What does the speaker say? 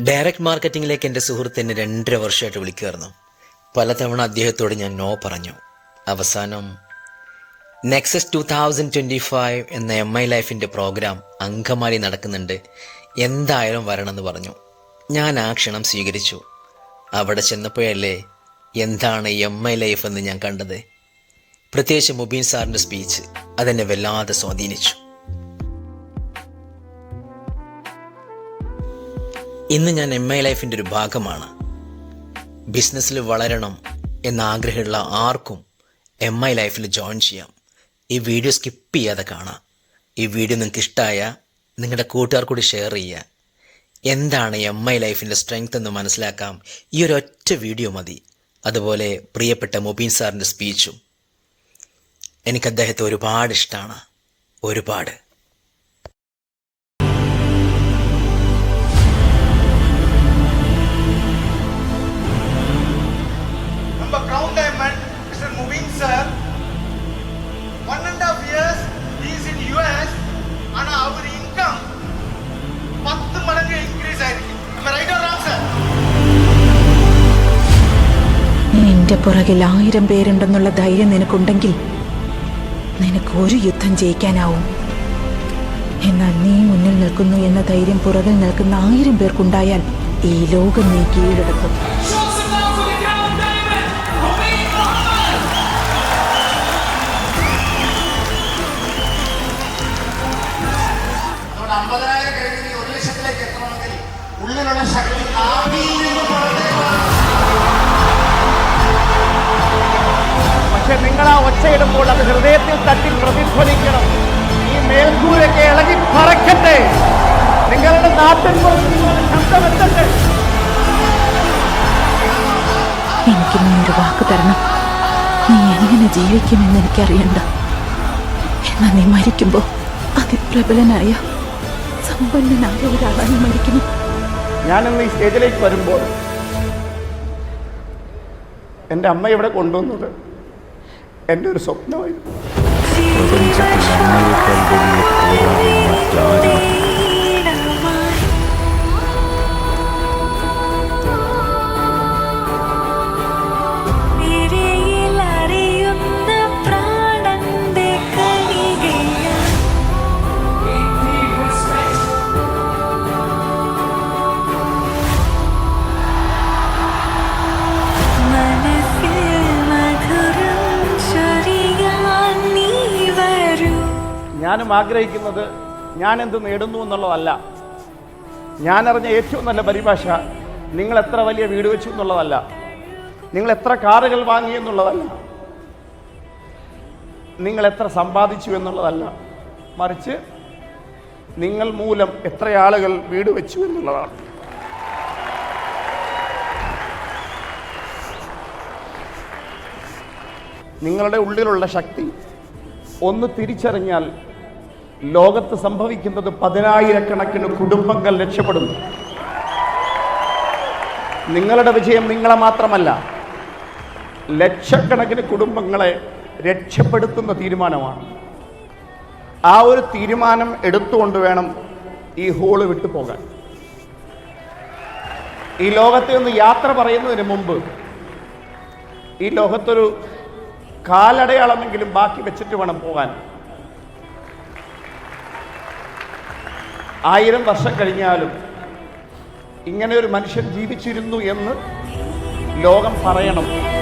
Direct മാർക്കറ്റിംഗിലേക്ക് എന്റെ സുഹൃത്ത് എന്നെ രണ്ടര വർഷമായിട്ട് വിളിക്കുമായിരുന്നു പലതവണ അദ്ദേഹത്തോട് ഞാൻ നോ പറഞ്ഞു. അവസാനം Nexus two thousand twenty five എന്ന എം ഐ ലൈഫിന്റെ പ്രോഗ്രാം അങ്കമാലി നടക്കുന്നുണ്ട്. എന്തായാലും വരണമെന്ന് പറഞ്ഞു. ഞാൻ ആ ക്ഷണം സ്വീകരിച്ചു. അവിടെ ചെന്നപ്പോഴല്ലേ എന്താണ് എം ഐ ലൈഫ് എന്ന് ഞാൻ കണ്ടത്. പ്രത്യേകിച്ച് മുബീൻ സാറിന്റെ സ്പീച്ച് അതെന്നെ വല്ലാതെ സ്വാധീനിച്ചു. ഇന്ന് ഞാൻ എം ഐ ലൈഫിന്റെ ഒരു ഭാഗമാണ്. ബിസിനസ്സിൽ വളരണം എന്ന ആഗ്രഹമുള്ള ആർക്കും എം ഐ ലൈഫിൽ ജോയിൻ ചെയ്യാം. ഈ വീഡിയോ സ്കിപ്പ് ചെയ്യാതെ കാണാം. ഈ വീഡിയോ നിങ്ങൾക്ക് ഇഷ്ടമായ നിങ്ങളുടെ കൂട്ടുകാർ കൂടി ഷെയർ ചെയ്യുക എന്താണ് എം ഐ ലൈഫിന്റെ സ്ട്രെങ്ത് എന്ന് മനസ്സിലാക്കാം? ഈ ഒരു ഒറ്റ വീഡിയോ മതി. അതുപോലെ പ്രിയപ്പെട്ട മൊബീൻ സാറിന്റെ സ്പീച്ചും എനിക്ക് അദ്ദേഹത്തെ ഒരുപാട് ഇഷ്ടമാണ് ഒരുപാട്. നിന്റെ പുറകിൽ ആയിരം പേരുണ്ടെന്നുള്ള ധൈര്യം നിനക്കുണ്ടെങ്കിൽ നിനക്ക് ഒരു യുദ്ധം ജയിക്കാനാവും. എന്നാൽ നീ മുന്നിൽ നിൽക്കുന്നു എന്ന ധൈര്യം പുറകിൽ നിൽക്കുന്ന ആയിരം പേർക്കുണ്ടായാൽ ഈ ലോകം നീ കീഴടക്കും. ഉള്ളിലുള്ള ശക്തി നിങ്ങൾ അത് ഹൃദയത്തിൽ തട്ടി പ്രതിധ്വനിക്കണം. ഈ മേൽക്കൂരൊക്കെ ഇളകി പറക്കട്ടെ. നിങ്ങളുടെ നാട്ടിൻ പുറത്തുനിന്നുള്ള ശബ്ദമെത്തട്ടെ എനിക്ക് നീ ഒരു വാക്ക് തരണം. നീ എങ്ങനെ ജീവിക്കുമെന്ന് എനിക്കറിയണ്ട. എന്നാൽ നീ മരിക്കുമ്പോൾ അതിപ്രബലനായ സമ്പന്നനായ ഒരാളായി മരിക്കുന്നു. ഞാനിന്ന് ഈ സ്റ്റേജിലേക്ക് വരുമ്പോൾ എന്റെ അമ്മ ഇവിടെ കൊണ്ടുവന്നത് എന്റെ ഒരു സ്വപ്നമായിരുന്നു. ഞാനും ആഗ്രഹിക്കുന്നത് ഞാൻ എന്ത് നേടുന്നു എന്നുള്ളതല്ല. ഞാനറിഞ്ഞ ഏറ്റവും നല്ല പരിഭാഷ നിങ്ങൾ എത്ര വലിയ വീട് വെച്ചു എന്നുള്ളതല്ല. നിങ്ങൾ എത്ര കാറുകൾ വാങ്ങി എന്നുള്ളതല്ല. നിങ്ങൾ എത്ര സമ്പാദിച്ചു എന്നുള്ളതല്ല. മറിച്ച് നിങ്ങൾ മൂലം എത്ര ആളുകൾ വീട് വെച്ചു എന്നുള്ളതാണ്. നിങ്ങളുടെ ഉള്ളിലുള്ള ശക്തി ഒന്ന് തിരിച്ചറിഞ്ഞാൽ ലോകത്ത് സംഭവിക്കുന്നത് പതിനായിരക്കണക്കിന് കുടുംബങ്ങൾ രക്ഷപ്പെടുന്നു. നിങ്ങളുടെ വിജയം നിങ്ങളെ മാത്രമല്ല ലക്ഷക്കണക്കിന് കുടുംബങ്ങളെ രക്ഷപ്പെടുത്തുന്ന തീരുമാനമാണ്. ആ ഒരു തീരുമാനം എടുത്തുകൊണ്ട് വേണം ഈ ഹോൾ വിട്ടു പോകാൻ. ഈ ലോകത്തെ ഒന്ന് യാത്ര പറയുന്നതിന് മുമ്പ് ഈ ലോകത്തൊരു കാലടയാളമെങ്കിലും ബാക്കി വെച്ചിട്ട് വേണം പോകാൻ. ആയിരം വർഷം കഴിഞ്ഞാലും ഇങ്ങനെ ഒരു മനുഷ്യൻ ജീവിച്ചിരുന്നു എന്ന് ലോകം പറയണം.